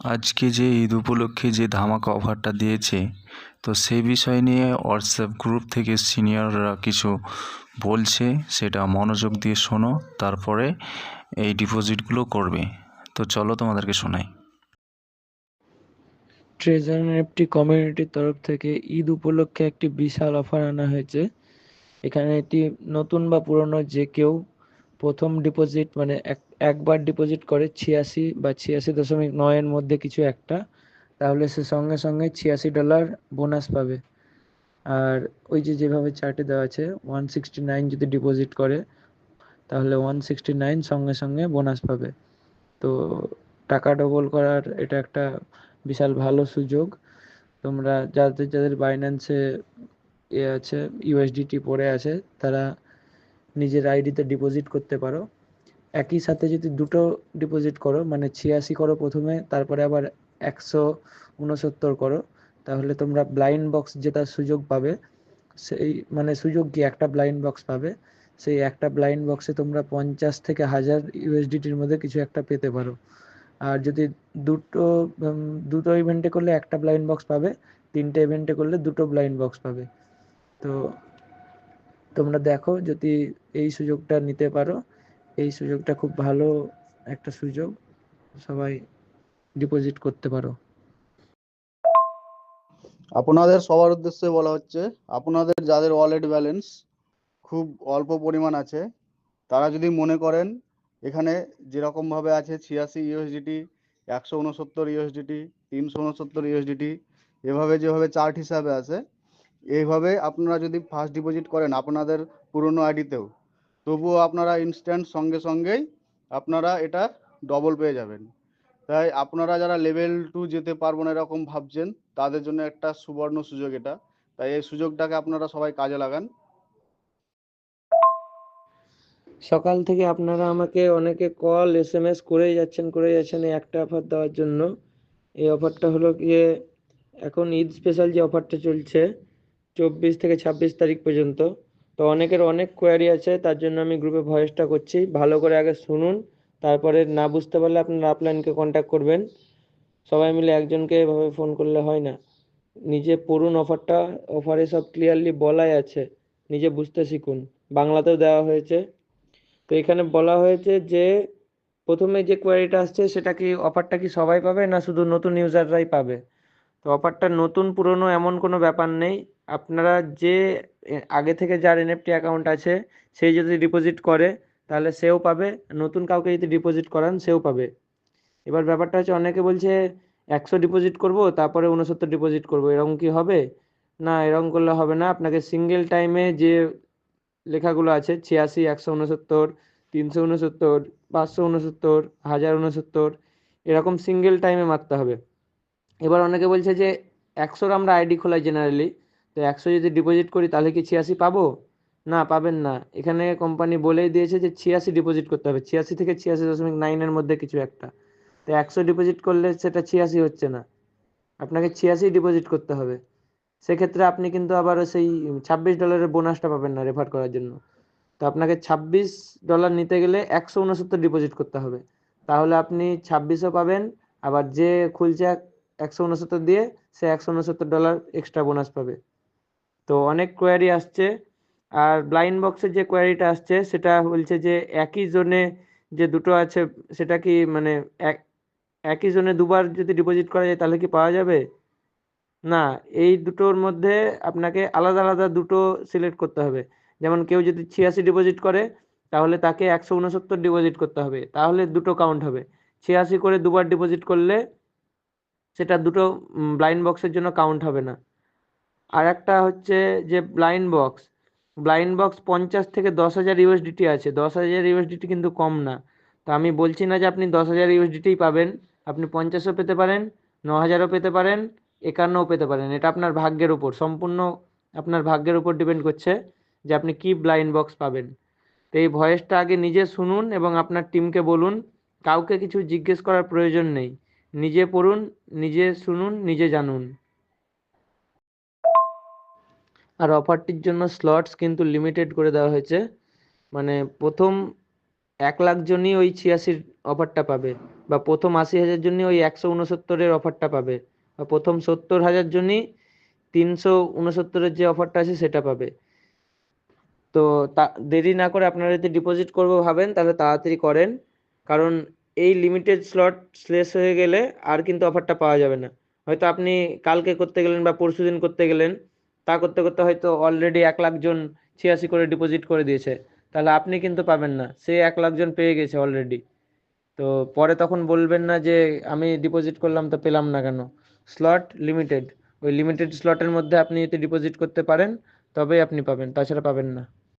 আজকে যে ঈদ উপলক্ষে যে ধামাকা অফারটা দিয়েছে, তো সেই বিষয় নিয়ে হোয়াটসঅ্যাপ গ্রুপ থেকে সিনিয়ররা কিছু বলছে, সেটা মনোযোগ দিয়ে শোনো, তারপরে এই ডিপোজিটগুলো করবে। তো চলো তোমাদেরকে শোনাই। ট্রেজার এফটি কমিউনিটির তরফ থেকে ঈদ উপলক্ষে একটি বিশাল অফার আনা হয়েছে। এখানে এটি নতুন বা পুরনো যে কেউ প্রথম ডিপোজিট মানে এক একবার ডিপোজিট করে ছিয়াশি বা ছিয়াশি দশমিক নয়ের মধ্যে কিছু একটা, তাহলে সে সঙ্গে সঙ্গে ছিয়াশি ডলার বোনাস পাবে। আর ওই যে যেভাবে চার্টে দেওয়া আছে ওয়ান সিক্সটি নাইন যদি ডিপোজিট করে, তাহলে ওয়ান সিক্সটি নাইন সঙ্গে সঙ্গে বোনাস পাবে। তো টাকা ডবল করার এটা একটা বিশাল ভালো সুযোগ। তোমরা যাদের যাদের বাইন্যান্সে এ আছে ইউএসডিটি পড়ে আছে, তারা নিজের আইডিতে ডিপোজিট করতে পারো। একই সাথে যদি দুটো ডিপোজিট করো মানে ছিয়াশি করো প্রথমে, তারপরে আবার একশো উনসত্তর করো, তাহলে তোমরা ব্লাইন্ড বক্স জেতার সুযোগ পাবে, সেই মানে সুযোগ কি একটা ব্লাইন্ড বক্স পাবে, সেই একটা ব্লাইন্ড বক্সে তোমরা পঞ্চাশ থেকে হাজার ইউএসডিটির মধ্যে কিছু একটা পেতে পারো। আর যদি দুটো দুটো ইভেন্টে করলে একটা ব্লাইন্ড বক্স পাবে, তিনটে ইভেন্টে করলে দুটো ব্লাইন্ড বক্স পাবে। তো তোমরা দেখো যদি এই সুযোগটা নিতে পারো এই সুযোগটা খুব ভালো একটা সুযোগ। সবাই ডিপোজিট করতে পারো। আপনাদের সবার উদ্দেশ্যে বলা হচ্ছে, আপনাদের যাদের ওয়ালেট ব্যালেন্স খুব অল্প পরিমাণ আছে, তারা যদি মনে করেন, এখানে যেরকম ভাবে আছে ছিয়াশি ইউএসডিটি একশো উনসত্তর ইউএসডিটি তিনশো উনসত্তর ইউএসডিটি এভাবে যেভাবে চার্ট হিসাবে আছে, এইভাবে আপনারা যদি ফার্স্ট ডিপোজিট করেন আপনাদের পুরনো আইডিতেও তবুও আপনারা ইনস্ট্যান্ট সঙ্গে সঙ্গেই আপনারা এটা ডবল পেয়ে যাবেন। তাই আপনারা যারা লেভেল টু যেতে পারব না এরকম ভাবছেন, তাদের জন্য একটা সুবর্ণ সুযোগ এটা। তাই এই সুযোগটাকে আপনারা সবাই কাজে লাগান। সকাল থেকে আপনারা আমাকে অনেকে কল এস এম এস করেই যাচ্ছেন করে যাচ্ছেন এই একটা অফার দেওয়ার জন্য। এই অফারটা হলো গিয়ে এখন ঈদ স্পেশাল যে অফারটা চলছে, চব্বিশ থেকে ছাব্বিশ তারিখ পর্যন্ত। তো অনেকের অনেক কোয়ারি আছে, তার জন্য আমি গ্রুপে ভয়েসটা করছি। ভালো করে আগে শুনুন, তারপরে না বুঝতে পারলে আপনারা আপলাইনকে কন্ট্যাক্ট করবেন। সবাই মিলে একজনকে এভাবে ফোন করলে হয় না। নিজে পড়ুন অফারটা অফারে সব ক্লিয়ারলি বলাই আছে, নিজে বুঝতে শিখুন। বাংলাতেও দেওয়া হয়েছে। তো এখানে বলা হয়েছে যে, প্রথমে যে কোয়ারিটা আসছে, সেটা কি অফারটা কি সবাই পাবে না শুধু নতুন ইউজাররাই পাবে? তো অফারটা নতুন, পুরনো এমন কোনো ব্যাপার নেই। আপনারা যে আগে থেকে যার এনএফটি অ্যাকাউন্ট আছে সেই যদি ডিপোজিট করে, তাহলে সেও পাবে। নতুন কাউকে যদি ডিপোজিট করান, সেও পাবে। এবার ব্যাপারটা হচ্ছে, অনেকে বলছে, একশো ডিপোজিট করব, তারপরে উনসত্তর ডিপোজিট করব। এরকম কি হবে? না, এরকম করলে হবে না। আপনাকে সিঙ্গেল টাইমে যে লেখাগুলো আছে, ছিয়াশি, একশো উনসত্তর তিনশো উনসত্তর পাঁচশো উনসত্তর হাজার উনসত্তর এরকম সিঙ্গেল টাইমে মারতে হবে। এবার অনেকে বলছে যে একশোর আমরা আইডি খোলাই জেনারেলি তো একশো যদি ডিপোজিট করি, তাহলে কি ছিয়াশি পাবো? না, পাবেন না। এখানে কোম্পানি বলেই দিয়েছে যে ছিয়াশি ডিপোজিট করতে হবে। ছিয়াশি থেকে ছিয়াশি দশমিক নাইনের মধ্যে কিছু একটা। তো একশো ডিপোজিট করলে সেটা ছিয়াশি হচ্ছে না। আপনাকে ছিয়াশি ডিপোজিট করতে হবে। সেক্ষেত্রে আপনি কিন্তু আবার সেই ছাব্বিশ ডলারের বোনাসটা পাবেন না রেফার করার জন্য। তো আপনাকে ছাব্বিশ ডলার নিতে গেলে একশো উনসত্তর ডিপোজিট করতে হবে। তাহলে আপনি ছাব্বিশও পাবেন, আবার যে খুলছে একশো উনসত্তর দিয়ে সে একশো উনসত্তর ডলার এক্সট্রা বোনাস পাবে। তো অনেক কোয়ারি আসছে। আর ব্লাইন্ড বক্সের যে কোয়ারিটা আসছে, সেটা বলছে যে একই জোনে যে দুটো আছে, সেটা কি মানে এক, একই জোনে দুবার যদি ডিপোজিট করা যায়, তাহলে কি পাওয়া যাবে? না, এই দুটোর মধ্যে আপনাকে আলাদা আলাদা দুটো সিলেক্ট করতে হবে। যেমন কেউ যদি ছিয়াশি ডিপোজিট করে, তাহলে তাকে একশো উনসত্তর ডিপোজিট করতে হবে। তাহলে দুটো কাউন্ট হবে। ছিয়াশি করে দুবার ডিপোজিট করলে, সেটা দুটো ব্লাইন্ড বক্সের জন্য কাউন্ট হবে না। আর একটা হচ্ছে যে ব্লাইন্ড বক্স ব্লাইন্ড বক্স পঞ্চাশ থেকে দশ হাজার ইউএসডিটি আছে। দশ হাজার ইউএসডিটি কিন্তু কম না। তো আমি বলছি না যে আপনি দশ হাজার ইউএসডিটিই পাবেন। আপনি পঞ্চাশও পেতে পারেন, ন হাজারও পেতে পারেন, একান্নও পেতে পারেন। এটা আপনার ভাগ্যের উপর। সম্পূর্ণ আপনার ভাগ্যের উপর ডিপেন্ড করছে যে আপনি কি ব্লাইন্ড বক্স পাবেন। তো এই ভয়েসটা আগে নিজে শুনুন এবং আপনার টিমকে বলুন। কাউকে কিছু জিজ্ঞেস করার প্রয়োজন নেই। নিজে পড়ুন, নিজে শুনুন, নিজে জানুন। আর অফারটির জন্য স্লটস কিন্তু লিমিটেড করে দেওয়া হয়েছে। মানে প্রথম এক লাখ জনই ওই ছিয়াশির অফারটা পাবে বা প্রথম আশি হাজার জনই ওই একশো উনসত্তরের অফারটা পাবে বা প্রথম সত্তর হাজার জনই তিনশো উনসত্তরের যে অফারটা আছে সেটা পাবে। তো তা, দেরি না করে আপনারা যদি ডিপোজিট করব ভাবেন, তাহলে তাড়াতাড়ি করেন। কারণ এই লিমিটেড স্লট শেষ হয়ে গেলে আর কিন্তু অফারটা পাওয়া যাবে না। হয়তো আপনি কালকে করতে গেলেন বা পরশুদিন করতে গেলেন তা করতে করতে হয়তো অলরেডি এক লাখ জন ছিয়াশি করে ডিপোজিট করে দিয়েছে। তাহলে আপনি কিন্তু পাবেন না। সে এক লাখ জন পেয়ে গেছে অলরেডি তো পরে তখন বলবেন না যে, আমি ডিপোজিট করলাম তো পেলাম না কেন? স্লট লিমিটেড ওই লিমিটেড স্লটের মধ্যে আপনি যদি ডিপোজিট করতে পারেন, তবেই আপনি পাবেন। তাছাড়া পাবেন না।